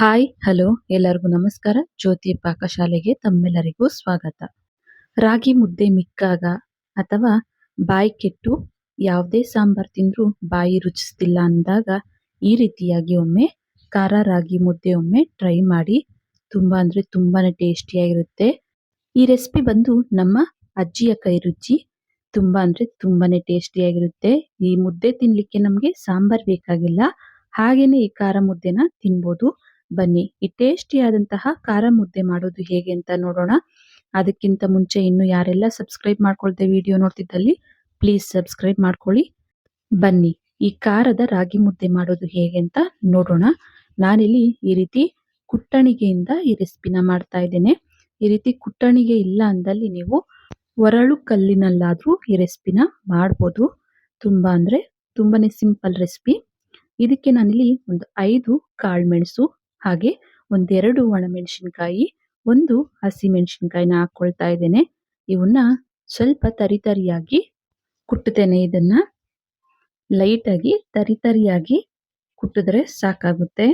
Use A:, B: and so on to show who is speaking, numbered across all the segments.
A: Hi, hello, ಎಲ್ಲರಿಗೂ ನಮಸ್ಕಾರ. ಜ್ಯೋತಿ ಪಾಕಶಾಲೆಗೆ ತಮ್ಮೆಲ್ಲರಿಗೂ ಸ್ವಾಗತ. ರಾಗಿ ಮುದ್ದೆ ಮಿಕ್ಕಾಗ ಅಥವಾ ಬಾಯಿ ಕೆಟ್ಟು ಯಾವುದೇ ಸಾಂಬಾರ್ ತಿಂದರೂ ಬಾಯಿ ರುಚಿಸ್ತಿಲ್ಲ ಅಂದಾಗ ಈ ರೀತಿಯಾಗಿ ಒಮ್ಮೆ ಖಾರ ರಾಗಿ ಮುದ್ದೆ ಒಮ್ಮೆ ಟ್ರೈ ಮಾಡಿ ತುಂಬ ಅಂದರೆ ತುಂಬಾ ಟೇಸ್ಟಿಯಾಗಿರುತ್ತೆ. ಈ ರೆಸಿಪಿ ಬಂದು ನಮ್ಮ ಅಜ್ಜಿಯ ಕೈ ರುಚಿ ತುಂಬ ಅಂದರೆ ತುಂಬಾ ಟೇಸ್ಟಿಯಾಗಿರುತ್ತೆ. ಈ ಮುದ್ದೆ ತಿನ್ನಲಿಕ್ಕೆ ನಮಗೆ ಸಾಂಬಾರ್ ಬೇಕಾಗಿಲ್ಲ. ಹಾಗೆಯೇ ಈ ಖಾರ ಮುದ್ದೆನ ತಿನ್ಬೋದು. ಬನ್ನಿ. ಈ ಟೇಸ್ಟಿಯಾದಂತಹ ಖಾರ ಮುದ್ದೆ ಮಾಡೋದು ಹೇಗೆ ಅಂತ ನೋಡೋಣ. ಅದಕ್ಕಿಂತ ಮುಂಚೆ ಇನ್ನು ಯಾರೆಲ್ಲ ಸಬ್ಸ್ಕ್ರೈಬ್ ಮಾಡ್ಕೊಳ್ದೆ ವಿಡಿಯೋ ನೋಡ್ತಿದ್ದಲ್ಲಿ, ಪ್ಲೀಸ್ ಸಬ್ಸ್ಕ್ರೈಬ್ ಮಾಡ್ಕೊಳ್ಳಿ. ಬನ್ನಿ, ಈ ಖಾರದ ರಾಗಿ ಮುದ್ದೆ ಮಾಡೋದು ಹೇಗೆ ಅಂತ ನೋಡೋಣ. ನಾನಿಲ್ಲಿ ಈ ರೀತಿ ಕುಟ್ಟಣಿಗೆಯಿಂದ ಈ ರೆಸಿಪಿನ ಮಾಡ್ತಾ ಇದ್ದೇನೆ. ಈ ರೀತಿ ಕುಟ್ಟಣಿಗೆ ಇಲ್ಲ ಅಂದಲ್ಲಿ ನೀವು ಒರಳು ಕಲ್ಲಿನಲ್ಲಾದ್ರೂ ಈ ರೆಸಿಪಿನ ಮಾಡ್ಬೋದು. ತುಂಬಾ ಅಂದ್ರೆ ತುಂಬಾನೇ ಸಿಂಪಲ್ ರೆಸಿಪಿ. ಇದಕ್ಕೆ ನಾನಿಲ್ಲಿ ಒಂದು ಐದು ಕಾಳುಮೆಣಸು ಹಾಗೆ ಒಂದೆರಡು ಒಣಮೆಣಸಿನಕಾಯಿ, ಒಂದು ಹಸಿಮೆಣಸಿನಕಾಯಿನ ಹಾಕೊಳ್ತಾ ಇದ್ದೇನೆ. ಇವನ್ನ ಸ್ವಲ್ಪ ತರಿತರಿಯಾಗಿ ಕುಟ್ಟುತ್ತೇನೆ. ಇದನ್ನ ಲೈಟಾಗಿ ತರಿತರಿಯಾಗಿ ಕುಟ್ಟಿದ್ರೆ ಸಾಕಾಗುತ್ತೆ.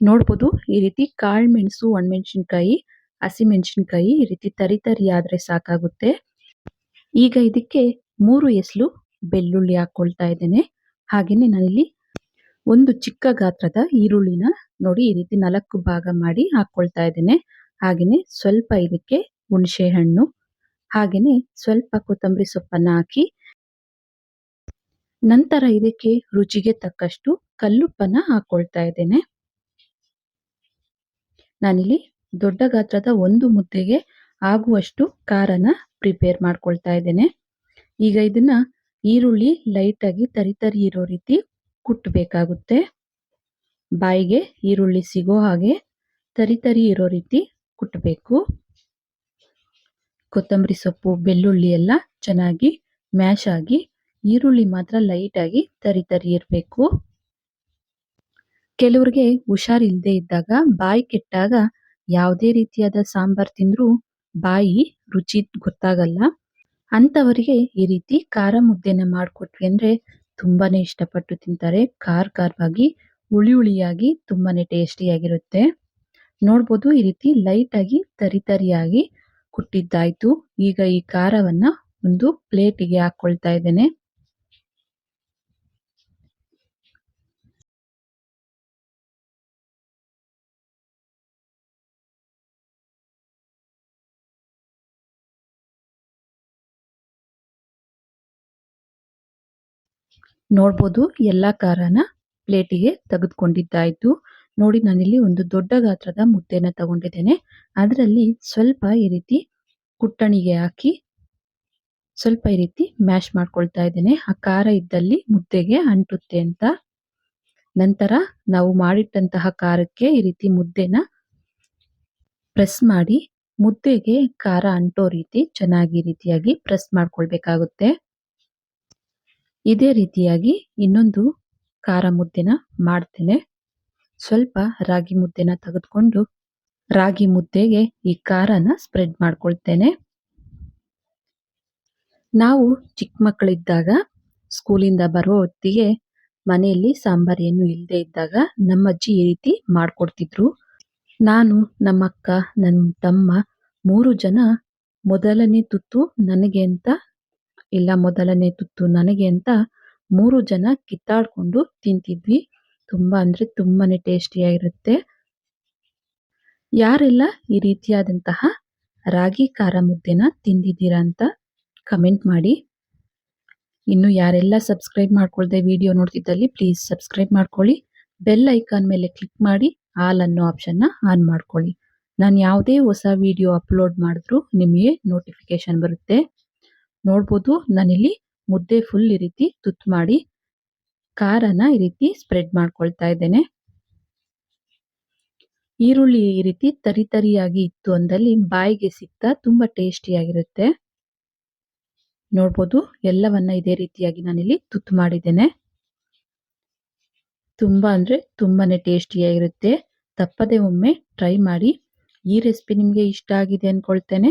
A: ನೋಡ್ಬೋದು ಈ ರೀತಿ ಕಾಳು ಮೆಣಸು, ಒಣಮೆಣಸಿನ್ಕಾಯಿ ಹಸಿಮೆಣಸಿನ್ಕಾಯಿ ಈ ರೀತಿ ತರಿ ಆದ್ರೆ ಸಾಕಾಗುತ್ತೆ. ಈಗ ಇದಕ್ಕೆ ಮೂರು ಎಸ್ಲು ಬೆಳ್ಳುಳ್ಳಿ ಹಾಕೊಳ್ತಾ ಇದ್ದೇನೆ. ಹಾಗೇನೆ ನಾನಿಲ್ಲಿ ಒಂದು ಚಿಕ್ಕ ಗಾತ್ರದ ಈರುಳ್ಳಿನ ನೋಡಿ ಈ ರೀತಿ ನಾಲ್ಕು ಭಾಗ ಮಾಡಿ ಹಾಕ್ಕೊಳ್ತಾ ಇದ್ದೇನೆ. ಹಾಗೇನೆ ಸ್ವಲ್ಪ ಇದಕ್ಕೆ ಹುಣಸೆ ಹಣ್ಣು, ಹಾಗೇನೆ ಸ್ವಲ್ಪ ಕೊತ್ತಂಬರಿ ಸೊಪ್ಪನ್ನ ಹಾಕಿ, ನಂತರ ಇದಕ್ಕೆ ರುಚಿಗೆ ತಕ್ಕಷ್ಟು ಕಲ್ಲುಪ್ಪನ್ನ ಹಾಕ್ಕೊಳ್ತಾ ಇದ್ದೇನೆ. ನಾನಿಲ್ಲಿ ದೊಡ್ಡ ಗಾತ್ರದ ಒಂದು ಮುದ್ದೆಗೆ ಆಗುವಷ್ಟು ಖಾರನ ಪ್ರಿಪೇರ್ ಮಾಡ್ಕೊಳ್ತಾ ಇದ್ದೇನೆ. ಈಗ ಇದನ್ನ ಈರುಳ್ಳಿ ಲೈಟಾಗಿ ತರಿ ತರಿ ಇರೋ ರೀತಿ ಕುಟ್ಟಬೇಕಾಗುತ್ತೆ ಬಾಯಿಗೆ ಈರುಳ್ಳಿ ಸಿಗೋ ಹಾಗೆ ತರಿ ತರಿ ಇರೋ ರೀತಿ ಕುಟ್ಟಬೇಕು ಕೊತ್ತಂಬರಿ ಸೊಪ್ಪು, ಬೆಳ್ಳುಳ್ಳಿ ಎಲ್ಲ ಚೆನ್ನಾಗಿ ಮ್ಯಾಶ್ ಆಗಿ ಈರುಳ್ಳಿ ಮಾತ್ರ ಲೈಟಾಗಿ ತರಿ ತರಿ ಇರಬೇಕು. ಕೆಲವ್ರಿಗೆ ಹುಷಾರಿಲ್ಲದೆ ಇದ್ದಾಗ ಬಾಯಿ ಕೆಟ್ಟಾಗ ಯಾವುದೇ ರೀತಿಯಾದ ಸಾಂಬಾರ್ ತಿಂದ್ರೂ ಬಾಯಿ ರುಚಿ ಗೊತ್ತಾಗಲ್ಲ. ಅಂತವರಿಗೆ ಈ ರೀತಿ ಖಾರ ಮುದ್ದೆನ ಮಾಡಿಕೊಟ್ವಿ ಅಂದ್ರೆ ತುಂಬಾನೇ ಇಷ್ಟಪಟ್ಟು ತಿಂತಾರೆ. ಖಾರ ಖಾರವಾಗಿ, ಹುಳಿ ಹುಳಿಯಾಗಿ ತುಂಬಾನೇ ಟೇಸ್ಟಿಯಾಗಿರುತ್ತೆ ನೋಡ್ಬೋದು ಈ ರೀತಿ ಲೈಟ್ ಆಗಿ, ತರಿ ತರಿಯಾಗಿ ಕುಟ್ಟಿದ್ದಾಯ್ತು. ಈಗ ಈ ಖಾರವನ್ನು ಒಂದು ಪ್ಲೇಟಿಗೆ ಹಾಕೊಳ್ತಾ ಇದ್ದೇನೆ. ನೋಡ್ಬೋದು ಎಲ್ಲ ಖಾರನ ಪ್ಲೇಟಿಗೆ ತೆಗೆದುಕೊಂಡಿದ್ದಾಯ್ತು. ನೋಡಿ, ನಾನಿಲ್ಲಿ ಒಂದು ದೊಡ್ಡ ಗಾತ್ರದ ಮುದ್ದೆನ ತಗೊಂಡಿದ್ದೇನೆ. ಅದರಲ್ಲಿ ಸ್ವಲ್ಪ ಈ ರೀತಿ ಕುಟ್ಟಣಿಗೆ ಹಾಕಿ ಸ್ವಲ್ಪ ಈ ರೀತಿ ಮ್ಯಾಶ್ ಮಾಡ್ಕೊಳ್ತಾ ಇದ್ದೇನೆ. ಆ ಖಾರ ಇದ್ದಲ್ಲಿ ಮುದ್ದೆಗೆ ಅಂಟುತ್ತೆ ಅಂತ. ನಂತರ ನಾವು ಮಾಡಿಟ್ಟಂತಹ ಖಾರಕ್ಕೆ ಈ ರೀತಿ ಮುದ್ದೆನ ಪ್ರೆಸ್ ಮಾಡಿ ಮುದ್ದೆಗೆ ಖಾರ ಅಂಟೋ ರೀತಿ ಚೆನ್ನಾಗಿ ರೀತಿಯಾಗಿ ಪ್ರೆಸ್ ಮಾಡ್ಕೊಳ್ಬೇಕಾಗುತ್ತೆ. ಇದೇ ರೀತಿಯಾಗಿ ಇನ್ನೊಂದು ಖಾರ ಮುದ್ದೆನ ಮಾಡ್ತೇನೆ. ಸ್ವಲ್ಪ ರಾಗಿ ಮುದ್ದೆನ ತೆಗೆದುಕೊಂಡು ರಾಗಿ ಮುದ್ದೆಗೆ ಈ ಖಾರನ ಸ್ಪ್ರೆಡ್ ಮಾಡ್ಕೊಳ್ತೇನೆ. ನಾವು ಚಿಕ್ಕ ಮಕ್ಕಳಿದ್ದಾಗ, ಸ್ಕೂಲಿಂದ ಬರೋ ಹೊತ್ತಿಗೆ ಮನೆಯಲ್ಲಿ ಸಾಂಬಾರ್ ಏನು ಇಲ್ಲದೆ ಇದ್ದಾಗ ನಮ್ಮ ಅಜ್ಜಿ ಈ ರೀತಿ ಮಾಡ್ಕೊಡ್ತಿದ್ರು. ನಾನು ನಮ್ಮ ಅಕ್ಕ ನನ್ನ ತಮ್ಮ ಮೂರು ಜನ ಮೊದಲನೇ ತುತ್ತು ನನಗೆ ಅಂತ ಇಲ್ಲ ಮೊದಲನೇ ತುತ್ತು ನನಗೆ ಅಂತ ಮೂರು ಜನ ಕಿತ್ತಾಡ್ಕೊಂಡು ತಿಂತಿದ್ವಿ. ತುಂಬ ಅಂದ್ರೆ ತುಂಬಾನೇ ಟೇಸ್ಟಿಯಾಗಿರುತ್ತೆ ಯಾರೆಲ್ಲ ಈ ರೀತಿಯಾದಂತಹ ರಾಗಿ ಖಾರ ಮುದ್ದೆನ ತಿಂದಿದ್ದೀರಾ ಅಂತ ಕಮೆಂಟ್ ಮಾಡಿ. ಇನ್ನು ಯಾರೆಲ್ಲ ಸಬ್ಸ್ಕ್ರೈಬ್ ಮಾಡ್ಕೊಳ್ದೆ ವಿಡಿಯೋ ನೋಡ್ತಿದ್ದಲ್ಲಿ ಪ್ಲೀಸ್ ಸಬ್ಸ್ಕ್ರೈಬ್ ಮಾಡ್ಕೊಳ್ಳಿ. ಬೆಲ್ ಐಕಾನ್ ಮೇಲೆ ಕ್ಲಿಕ್ ಮಾಡಿ ಆಲ್ ಅನ್ನೋ ಆಪ್ಷನ್ನ ಆನ್ ಮಾಡ್ಕೊಳ್ಳಿ. ನಾನು ಯಾವುದೇ ಹೊಸ ವಿಡಿಯೋ ಅಪ್ಲೋಡ್ ಮಾಡಿದ್ರು ನಿಮಗೆ ನೋಟಿಫಿಕೇಶನ್ ಬರುತ್ತೆ. ನೋಡ್ಬೋದು. ನಾನಿಲ್ಲಿ ಮುದ್ದೆ ಫುಲ್ ಈ ರೀತಿ ತುತ್ತು ಮಾಡಿ ಖಾರನ ಈ ರೀತಿ ಸ್ಪ್ರೆಡ್ ಮಾಡ್ಕೊಳ್ತಾ ಇದ್ದೇನೆ. ಈರುಳ್ಳಿ ಈ ರೀತಿ ತರಿ ತರಿಯಾಗಿ ಇತ್ತು ಅಂದಲ್ಲಿ ಬಾಯಿಗೆ ಸಿಗ್ತಾ ತುಂಬಾ ಟೇಸ್ಟಿಯಾಗಿರುತ್ತೆ ನೋಡ್ಬೋದು. ಎಲ್ಲವನ್ನ ಇದೇ ರೀತಿಯಾಗಿ ನಾನಿಲ್ಲಿ ತುತ್ತು ಮಾಡಿದ್ದೇನೆ. ತುಂಬಾ ಅಂದ್ರೆ ತುಂಬಾನೇ ಟೇಸ್ಟಿಯಾಗಿರುತ್ತೆ ತಪ್ಪದೆ ಒಮ್ಮೆ ಟ್ರೈ ಮಾಡಿ. ಈ ರೆಸಿಪಿ ನಿಮಗೆ ಇಷ್ಟ ಆಗಿದೆ ಅನ್ಕೊಳ್ತೇನೆ.